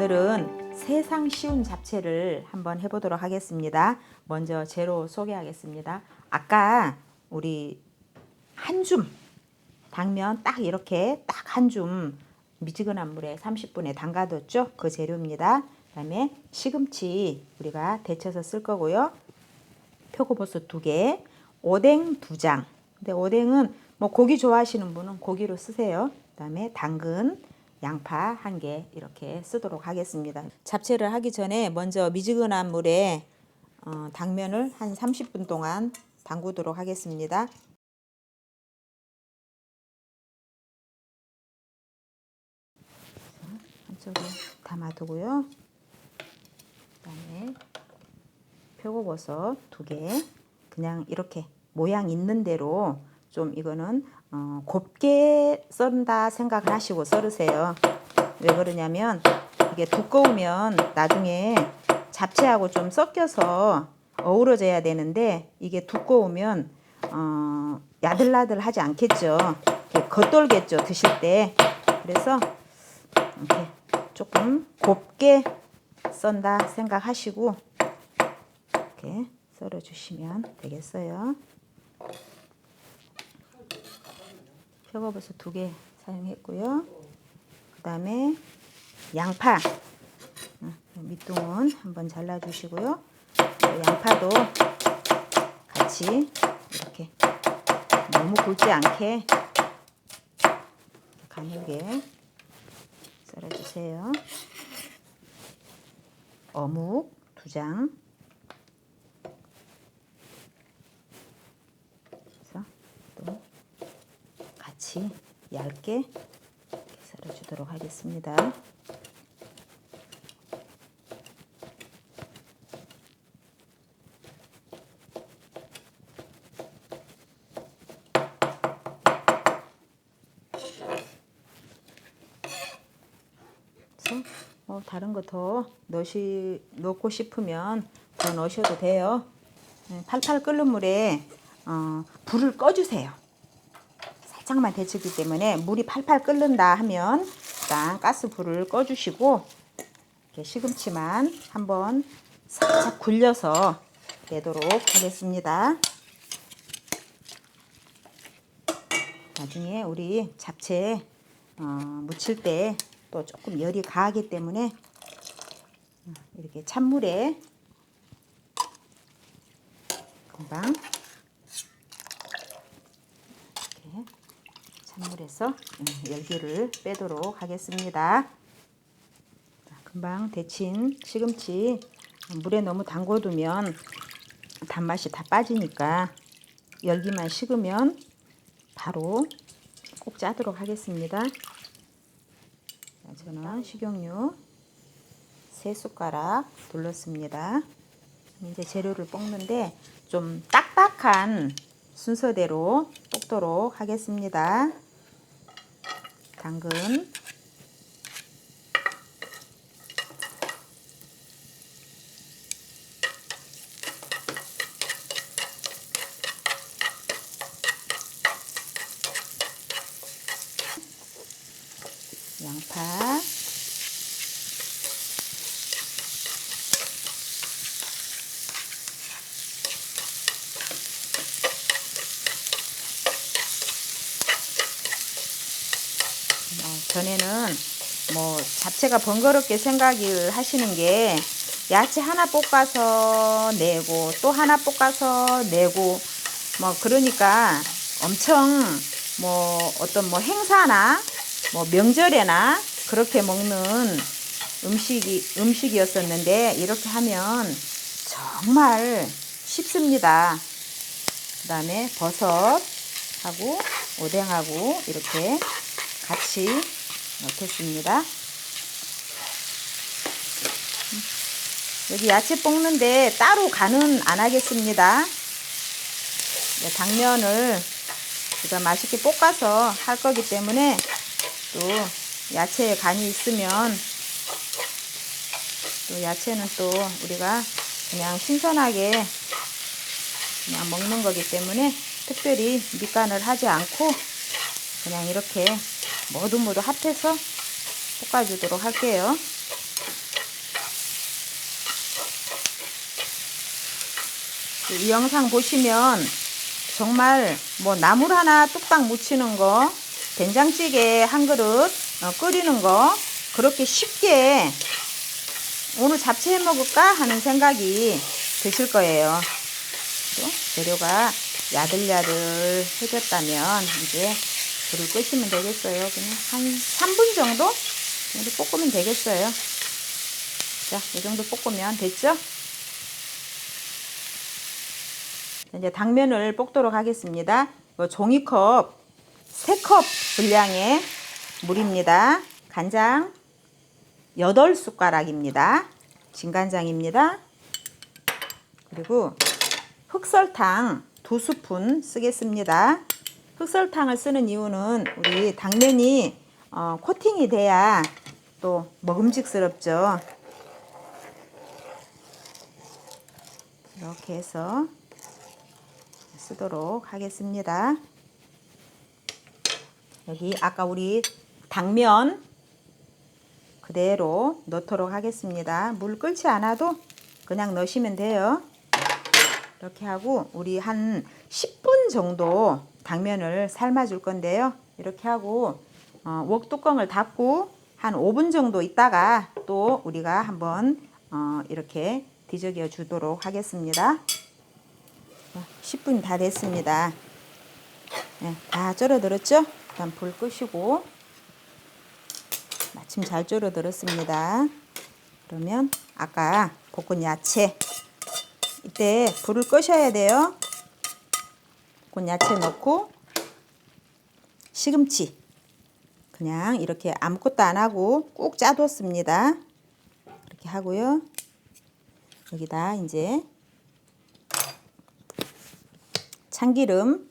오늘은 세상 쉬운 잡채를 한번 해보도록 하겠습니다. 먼저 재료 소개하겠습니다. 아까 우리 한 줌 당면 딱 이렇게 딱 한 줌 미지근한 물에 30분에 담가뒀죠. 그 재료입니다. 그 다음에 시금치 우리가 데쳐서 쓸 거고요. 표고버섯 두 개, 오뎅 두 장. 근데 오뎅은 뭐 고기 좋아하시는 분은 고기로 쓰세요. 그 다음에 당근, 양파 한 개 이렇게 쓰도록 하겠습니다. 잡채를 하기 전에 먼저 미지근한 물에 어, 당면을 한 30분 동안 담그도록 하겠습니다. 한쪽에 담아두고요. 그다음에 표고버섯 두 개, 그냥 이렇게 모양 있는 대로 좀 이거는 어, 곱게 썬다 생각을 하시고 썰으세요. 왜 그러냐면 이게 두꺼우면 나중에 잡채하고 좀 섞여서 어우러져야 되는데 이게 두꺼우면 어, 야들야들하지 않겠죠. 겉돌겠죠 드실 때. 그래서 이렇게 조금 곱게 썬다 생각하시고 이렇게 썰어 주시면 되겠어요. 표고버섯 두 개 사용했고요. 그 다음에 양파 어, 밑둥은 한번 잘라주시고요. 양파도 같이 이렇게 너무 굵지 않게 가늘게 썰어주세요. 어묵 두 장. 그래서 또 같이 얇게 썰어주도록 하겠습니다. 뭐 다른 거 더 넣으시 넣고 싶으면 더 넣으셔도 돼요. 네, 팔팔 끓는 물에 어, 불을 꺼주세요. 살짝만 데치기 때문에 물이 팔팔 끓는다 하면 일단 가스 불을 꺼주시고 이렇게 시금치만 한번 살짝 굴려서 내도록 하겠습니다. 나중에 우리 잡채 어, 무칠 때 또 조금 열이 가하기 때문에 이렇게 찬물에 금방 이렇게 찬물에서 음, 열기를 빼도록 하겠습니다. 자, 금방 데친 시금치 물에 너무 담궈두면 단맛이 다 빠지니까 열기만 식으면 바로 꼭 짜도록 하겠습니다. 자, 저는 식용유 세 숟가락 둘렀습니다. 이제 재료를 볶는데 좀 딱딱한 순서대로 볶도록 하겠습니다. 당근, 양파, 어, 전에는 뭐 잡채가 번거롭게 생각을 하시는 게 야채 하나 볶아서 내고 또 하나 볶아서 내고 뭐 그러니까 엄청 뭐 어떤 뭐 행사나 뭐 명절에나 그렇게 먹는 음식이 음식이었었는데 이렇게 하면 정말 쉽습니다. 그다음에 버섯하고 오뎅하고 이렇게 같이 넣겠습니다. 여기 야채 볶는데 따로 간은 안 하겠습니다. 네, 당면을 우리가 맛있게 볶아서 할 거기 때문에 또 야채에 간이 있으면 또 야채는 또 우리가 그냥 신선하게 그냥 먹는 거기 때문에 특별히 밑간을 하지 않고 그냥 이렇게 모둠으로 합해서 볶아주도록 할게요. 이 영상 보시면 정말 뭐 나물 하나 뚝딱 무치는 거 된장찌개 한 그릇 어, 끓이는 거 그렇게 쉽게 오늘 잡채 해 먹을까 하는 생각이 드실 거예요. 재료가 야들야들 해졌다면 이제 불을 끄시면 되겠어요. 그냥 한 3분 정도 정도 볶으면 되겠어요. 자, 이 정도 볶으면 됐죠? 자, 이제 당면을 볶도록 하겠습니다. 이거 종이컵 3컵 분량의 물입니다. 간장 8숟가락입니다. 진간장입니다. 그리고 흑설탕 2스푼 쓰겠습니다. 흑설탕을 쓰는 이유는 우리 당면이 어, 코팅이 돼야 또 먹음직스럽죠. 이렇게 해서 쓰도록 하겠습니다. 여기 아까 우리 당면 그대로 넣도록 하겠습니다. 물 끓지 않아도 그냥 넣으시면 돼요. 이렇게 하고 우리 한 10분 정도 당면을 삶아 줄 건데요. 이렇게 하고 어, 웍 뚜껑을 닫고 한 5분 정도 있다가 또 우리가 한번 어, 이렇게 뒤적여 주도록 하겠습니다. 10분 다 됐습니다. 네, 다 졸어들었죠? 일단 불 끄시고 마침 잘 졸어들었습니다. 그러면 아까 볶은 야채 이때 불을 끄셔야 돼요. 볶은 야채 넣고 시금치 그냥 이렇게 아무것도 안 하고 꾹 짜뒀습니다. 이렇게 하고요. 여기다 이제 참기름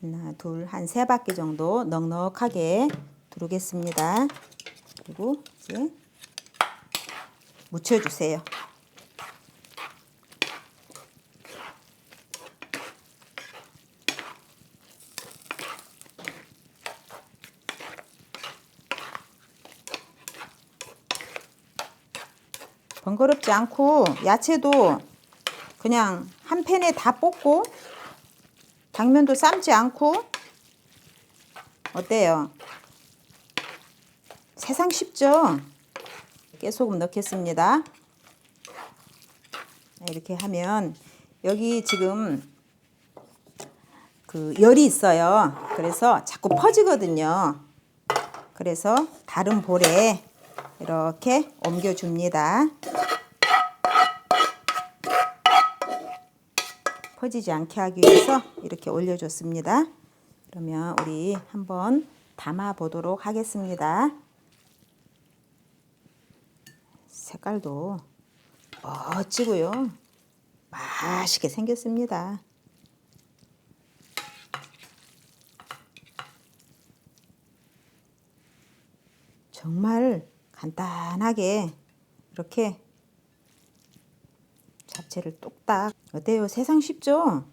하나 둘 한 세 바퀴 정도 넉넉하게 두르겠습니다. 그리고 이제 묻혀주세요. 번거롭지 않고 야채도 그냥 한 팬에 다 볶고 당면도 삶지 않고 어때요? 세상 쉽죠? 깨소금 넣겠습니다. 이렇게 하면 여기 지금 그 열이 있어요. 그래서 자꾸 퍼지거든요. 그래서 다른 볼에 이렇게 옮겨줍니다. 퍼지지 않게 하기 위해서 이렇게 올려줬습니다. 그러면 우리 한번 담아 보도록 하겠습니다. 색깔도 멋지고요. 맛있게 생겼습니다. 정말 간단하게 이렇게 잡채를 뚝딱 어때요? 세상 쉽죠?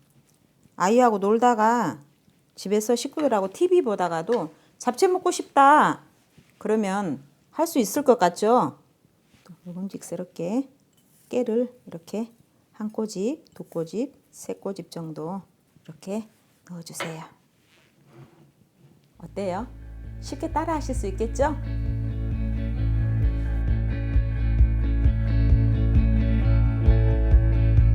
아이하고 놀다가 집에서 식구들하고 TV 보다가도 잡채 먹고 싶다 그러면 할 수 있을 것 같죠? 또 먹음직스럽게 깨를 이렇게 한 꼬집, 두 꼬집, 세 꼬집 정도 이렇게 넣어주세요. 어때요? 쉽게 따라 하실 수 있겠죠?